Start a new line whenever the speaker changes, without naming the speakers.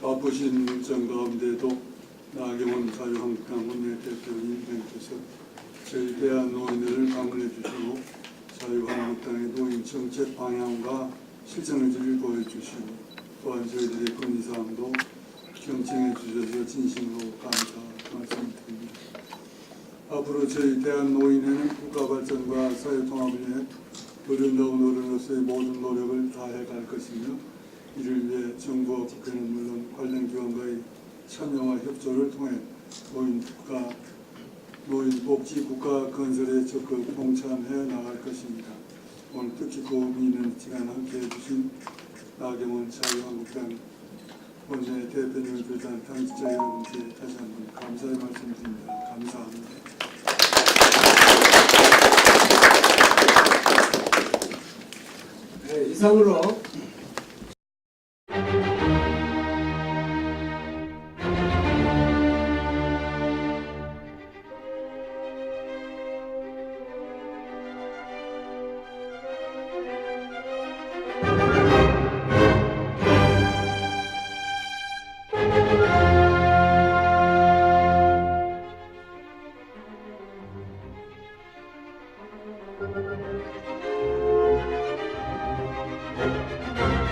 바쁘신 일정 가운데도 나경원 자유한국당 원내대표님께서 저희 대한 노인을 방문해 주시고 자유한국당의 노인 정책 방향과 실정 의지를 보여주시고 또한 저희들의 건의사항도 경청해 주셔서 진심으로 감사 말씀드립니다. 앞으로 저희 대한 노인회는 국가 발전과 사회 통합을 위해 어른다운 어른으로서의 모든 노력을 다해 갈 것이며 이를 위해 정부와 국회는 물론 관련 기관과의 참여와 협조를 통해 노인 국가 노인 복지 국가 건설에 적극 동참해 나갈 것입니다. 오늘 특히 도움이 있는 시간 함께 해 주신 나경원 자유한국당 원내 대표님을 비롯한 당직자 여러분께 다시 한번 감사의 말씀드립니다.
이상으로
thank you